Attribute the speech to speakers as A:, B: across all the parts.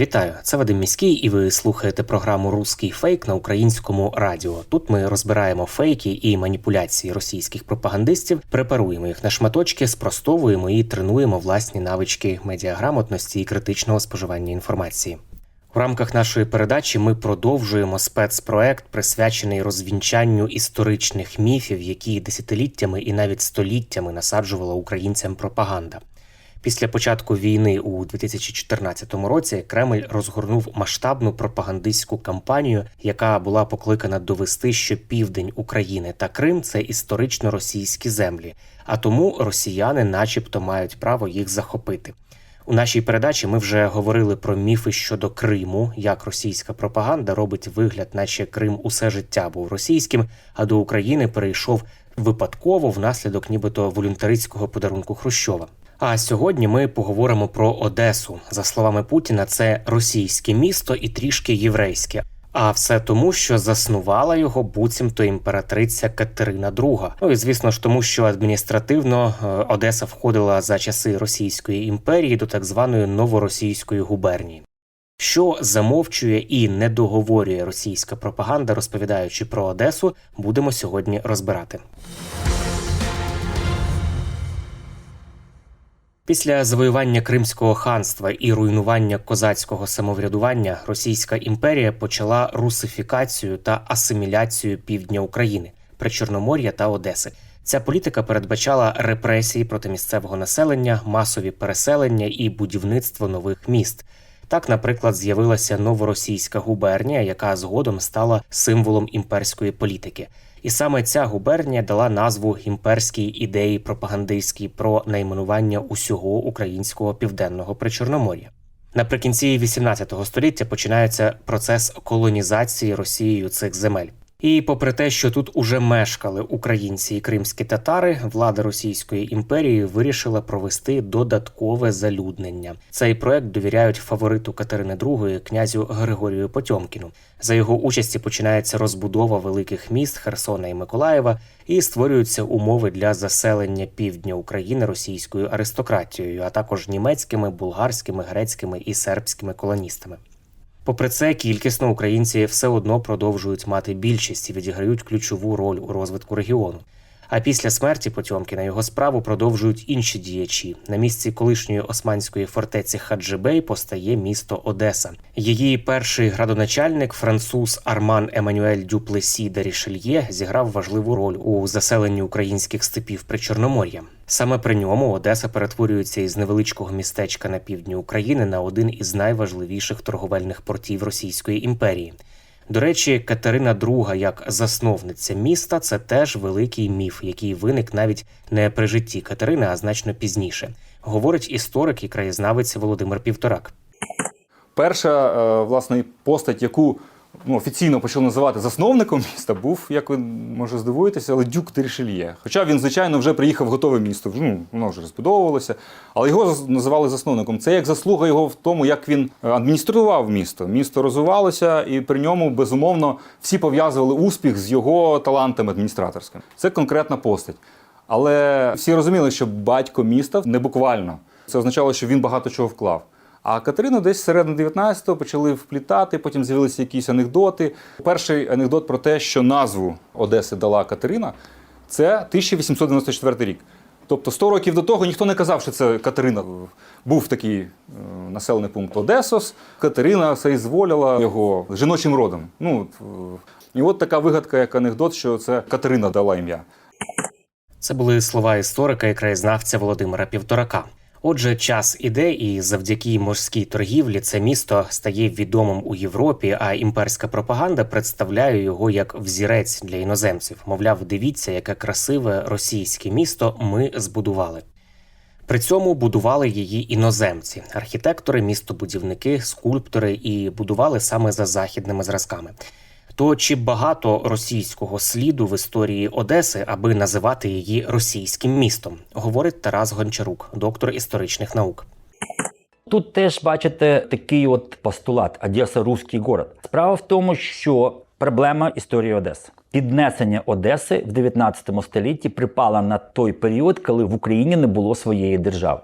A: Вітаю, це Вадим Міський, і ви слухаєте програму Руський фейк на українському радіо. Тут ми розбираємо фейки і маніпуляції російських пропагандистів, препаруємо їх на шматочки, спростовуємо і тренуємо власні навички медіаграмотності і критичного споживання інформації. У рамках нашої передачі ми продовжуємо спецпроект, присвячений розвінчанню історичних міфів, які десятиліттями і навіть століттями насаджувала українцям пропаганда. Після початку війни у 2014 році Кремль розгорнув масштабну пропагандистську кампанію, яка була покликана довести, що південь України та Крим це історично російські землі, а тому росіяни, начебто, мають право їх захопити. У нашій передачі ми вже говорили про міфи щодо Криму, як російська пропаганда робить вигляд, наче Крим усе життя був російським, а до України перейшов випадково внаслідок нібито волюнтаристського подарунку Хрущова. А сьогодні ми поговоримо про Одесу. За словами Путіна, це російське місто і трішки єврейське. А все тому, що заснувала його буцімто імператриця Катерина II. Ну і звісно ж, тому що адміністративно е, Одеса входила за часи Російської імперії до так званої новоросійської губернії. Що замовчує і не договорює російська пропаганда, розповідаючи про Одесу, будемо сьогодні розбирати. Після завоювання Кримського ханства і руйнування козацького самоврядування Російська імперія почала русифікацію та асиміляцію півдня України, Причорномор'я та Одеси. Ця політика передбачала репресії проти місцевого населення, масові переселення і будівництво нових міст. Так, наприклад, з'явилася новоросійська губернія, яка згодом стала символом імперської політики. І саме ця губернія дала назву імперській ідеї пропагандистській про найменування усього українського південного причорномор'я. Наприкінці XVIII століття починається процес колонізації Росією цих земель. І попри те, що тут уже мешкали українці і кримські татари, влада Російської імперії вирішила провести додаткове залюднення. Цей проект довіряють фавориту Катерини II, князю Григорію Потьомкіну. За його участі починається розбудова великих міст Херсона і Миколаєва, і створюються умови для заселення півдня України російською аристократією, а також німецькими, булгарськими, грецькими і сербськими колоністами. Попри це, кількісно українці все одно продовжують мати більшість і відіграють ключову роль у розвитку регіону. А після смерті Потьомкіна його справу продовжують інші діячі. На місці колишньої османської фортеці Хаджибей постає місто Одеса. Її перший градоначальник, француз Арман Еммануель Дюплесі де Рішельє, зіграв важливу роль у заселенні українських степів Причорномор'я. Саме при ньому Одеса перетворюється із невеличкого містечка на півдні України на один із найважливіших торговельних портів Російської імперії. До речі, Катерина II як засновниця міста це теж великий міф, який виник навіть не при житті Катерини, а значно пізніше, говорить історик і краєзнавець Володимир Півторак.
B: Перша е, власне постать, яку ну, офіційно почали називати засновником міста, був, як ви може здивуєтеся, але Дюк де Рішельє. Хоча він, звичайно, вже приїхав готове місто, ну, воно вже розбудовувалося, але його називали засновником. Це як заслуга його в тому, як він е, адміністрував місто. Місто розвивалося, і при ньому, безумовно, всі пов'язували успіх з його талантами адміністраторськими. Це конкретна постать. Але всі розуміли, що батько міста не буквально. Це означало, що він багато чого вклав. А Катерину десь середини 19-го почали вплітати, потім з'явилися якісь анекдоти. Перший анекдот про те, що назву Одеси дала Катерина, це 1894 рік. Тобто 100 років до того ніхто не казав, що це Катерина. Був такий е, населений пункт Одесос. Катерина соізволила його жіночим родом. Ну, е, і от така вигадка, як анекдот, що це Катерина дала ім'я.
A: Це були слова історика і краєзнавця Володимира Півторака. Отже, час іде, і завдяки морській торгівлі це місто стає відомим у Європі, а імперська пропаганда представляє його як взірець для іноземців. Мовляв, дивіться, яке красиве російське місто ми збудували. При цьому будували її іноземці, архітектори, містобудівники, скульптори і будували саме за західними зразками. То чи багато російського сліду в історії Одеси, аби називати її російським містом, говорить Тарас Гончарук, доктор історичних наук.
C: Тут теж бачите такий от постулат Одеса русський город. Справа в тому, що проблема історії Одеси. Піднесення Одеси в 19 столітті припала на той період, коли в Україні не було своєї держави.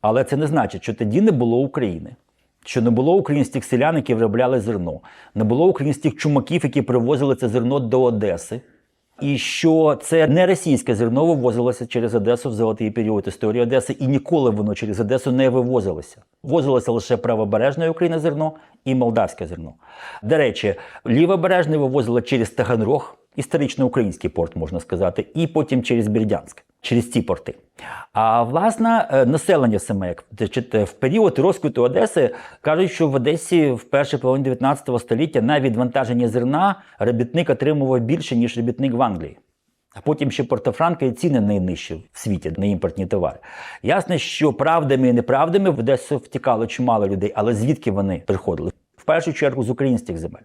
C: Але це не значить, що тоді не було України. Що не було українських селян, які виробляли зерно, не було українських чумаків, які привозили це зерно до Одеси. І що це не російське зерно вивозилося через Одесу в золотий період історії Одеси, і ніколи воно через Одесу не вивозилося. Ввозилося лише правобережне України зерно і молдавське зерно. До речі, лівобережне вивозило через Таганрог, історично український порт, можна сказати, і потім через Бердянськ, через ці порти. А власне е, населення саме як в період розквіту Одеси кажуть, що в Одесі в першій половині 19 століття на відвантаження зерна робітник отримував більше, ніж робітник в Англії. А потім ще Портофранка і ціни найнижчі в світі на імпортні товари. Ясно, що правдами і неправдами в Одесу втікало чимало людей, але звідки вони приходили? В першу чергу з українських земель.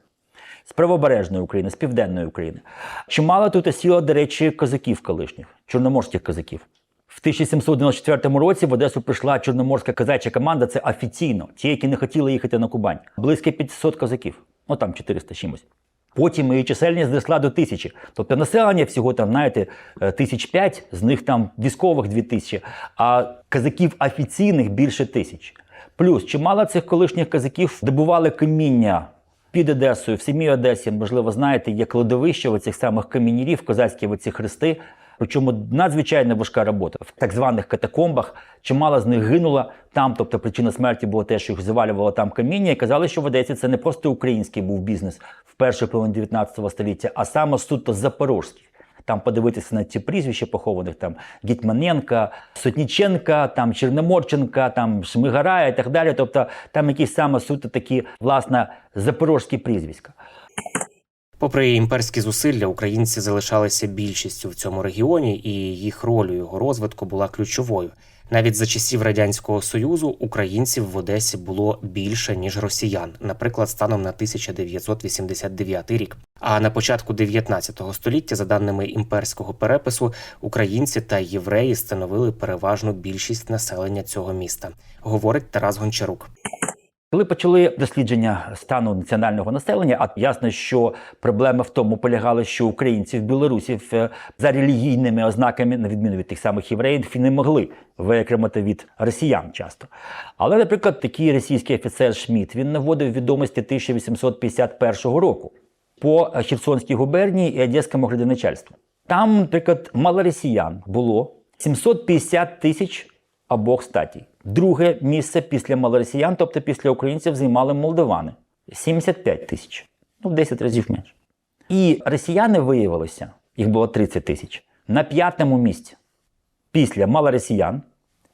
C: З правобережної України, з південної України. Чимало тут осіло, до речі, козаків колишніх, чорноморських козаків. В 1794 році в Одесу прийшла чорноморська козача команда. Це офіційно, ті, які не хотіли їхати на Кубань. Близько 500 козаків, ну там 400 чимось. Потім її чисельність зросла до тисячі. Тобто населення всього там, знаєте, е, тисяч п'ять, з них там військових дві тисячі, а казаків офіційних більше тисяч. Плюс чимало цих колишніх казаків добували каміння під Одесою, в самій Одесі, можливо, знаєте, є кладовище оцих самих камінірів, козацькі оці хрести. Причому надзвичайно важка робота в так званих катакомбах. Чимало з них гинуло там. Тобто причина смерті була те, що їх завалювало там каміння, і казали, що в Одесі це не просто український був бізнес в першій половині 19 століття, а саме суто запорожський. Там подивитися на ці прізвища похованих там Гітьманенка, Сотніченка, там Чорноморченка, там Шмигарая і так далі. Тобто там якісь саме суто такі власне запорожські прізвиська.
A: Попри імперські зусилля, українці залишалися більшістю в цьому регіоні, і їх роль у його розвитку була ключовою. Навіть за часів радянського союзу українців в Одесі було більше ніж росіян, наприклад, станом на 1989 рік. А на початку 19 століття, за даними імперського перепису, українці та євреї становили переважну більшість населення цього міста, говорить Тарас Гончарук.
C: Коли почали дослідження стану національного населення, а ясно, що проблема в тому полягала, що українці в Білорусі в- за релігійними ознаками, на відміну від тих самих євреїв, не могли виокремити від росіян часто. Але, наприклад, такий російський офіцер Шмідт він наводив відомості 1851 року по Херсонській губернії і Одеському градоначальству. Там, наприклад, мало росіян було 750 тисяч обох статій. Друге місце після малоросіян, тобто після українців, займали молдавани 75 тисяч, ну в 10 разів менше. І росіяни виявилося, їх було 30 тисяч, на п'ятому місці після малоросіян,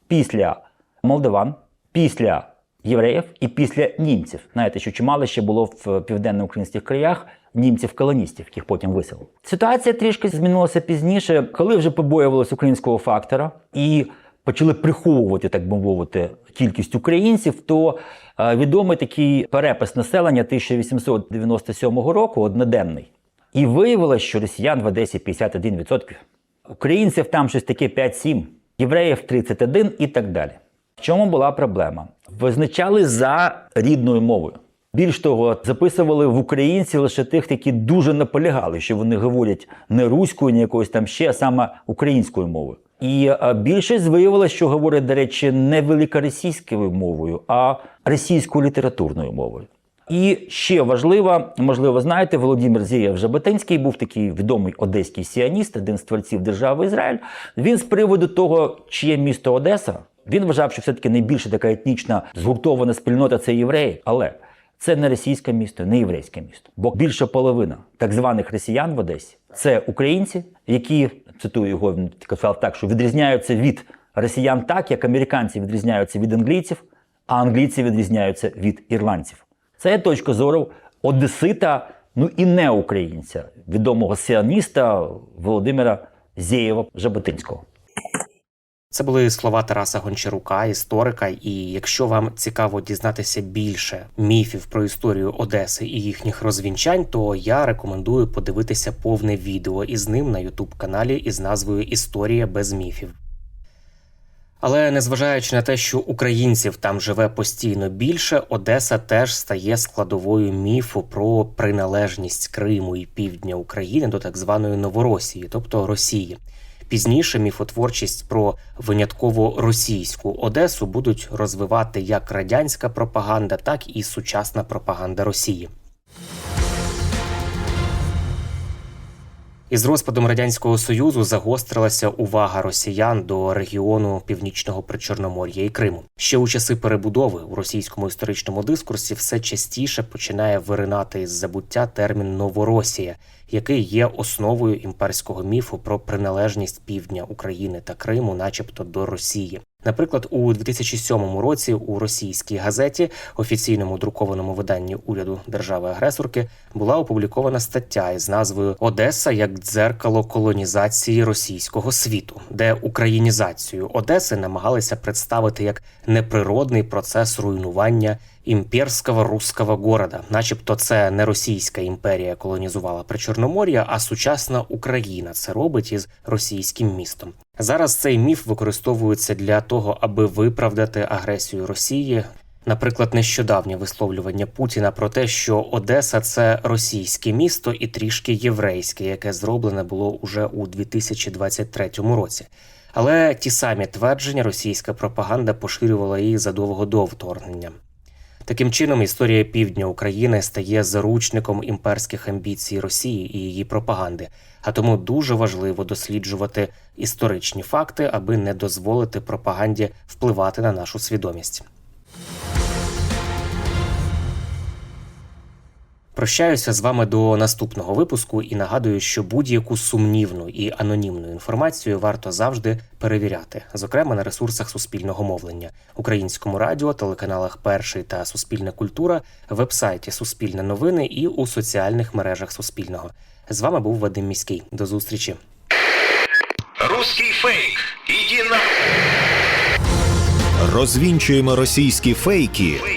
C: після молдаван, після євреїв і після німців. Знаєте, що чимало ще було в південноукраїнських краях німців-колоністів, яких потім виселили. Ситуація трішки змінилася пізніше, коли вже побоювалися українського фактора і почали приховувати, так би мовити, кількість українців, то е, відомий такий перепис населення 1897 року, одноденний. І виявилось, що росіян в Одесі 51%. Українців там щось таке 5-7, євреїв 31 і так далі. В чому була проблема? Визначали за рідною мовою. Більш того, записували в українці лише тих, які дуже наполягали, що вони говорять не руською, не якоюсь там ще, а саме українською мовою. І е, більшість виявилося, що говорять, до речі, не великоросійською мовою, а російською літературною мовою. І ще важливо, можливо, знаєте, Володимир Зієв Жаботинський був такий відомий одеський сіаніст, один з творців держави Ізраїль. Він з приводу того, чиє місто Одеса, він вважав, що все-таки найбільша така етнічна згуртована спільнота це євреї. Але це не російське місто, не єврейське місто. Бо більша половина так званих росіян в Одесі це українці, які цитую його, він так, що відрізняються від росіян так, як американці відрізняються від англійців, а англійці відрізняються від ірландців. Це є точка зору одесита, ну і не українця, відомого сіаніста Володимира Зєєва Жаботинського.
A: Це були слова Тараса Гончарука, історика. І якщо вам цікаво дізнатися більше міфів про історію Одеси і їхніх розвінчань, то я рекомендую подивитися повне відео із ним на Ютуб каналі із назвою Історія без міфів. Але незважаючи на те, що українців там живе постійно більше, Одеса теж стає складовою міфу про приналежність Криму і півдня України до так званої Новоросії, тобто Росії. Пізніше міфотворчість про винятково російську Одесу будуть розвивати як радянська пропаганда, так і сучасна пропаганда Росії. Із розпадом радянського союзу загострилася увага росіян до регіону північного причорномор'я і Криму. Ще у часи перебудови у російському історичному дискурсі все частіше починає виринати із забуття термін Новоросія, який є основою імперського міфу про приналежність півдня України та Криму, начебто до Росії. Наприклад, у 2007 році у російській газеті, офіційному друкованому виданні уряду держави-агресорки, була опублікована стаття із назвою Одеса як дзеркало колонізації російського світу, де українізацію Одеси намагалися представити як неприродний процес руйнування імперського руського города, начебто, це не Російська імперія колонізувала Причорномор'я, а сучасна Україна це робить із російським містом. Зараз цей міф використовується для того, аби виправдати агресію Росії. Наприклад, нещодавнє висловлювання Путіна про те, що Одеса це російське місто і трішки єврейське, яке зроблене було уже у 2023 році. Але ті самі твердження російська пропаганда поширювала і задовго до вторгнення. Таким чином, історія півдня України стає заручником імперських амбіцій Росії і її пропаганди. А тому дуже важливо досліджувати історичні факти, аби не дозволити пропаганді впливати на нашу свідомість. Прощаюся з вами до наступного випуску і нагадую, що будь-яку сумнівну і анонімну інформацію варто завжди перевіряти, зокрема на ресурсах суспільного мовлення, українському радіо, телеканалах Перший та Суспільна культура, вебсайті Суспільне новини і у соціальних мережах Суспільного. З вами був Вадим Міський. До зустрічі.
D: Русский фейк. Иди на...
E: Розвінчуємо російські фейки,
D: Фейки.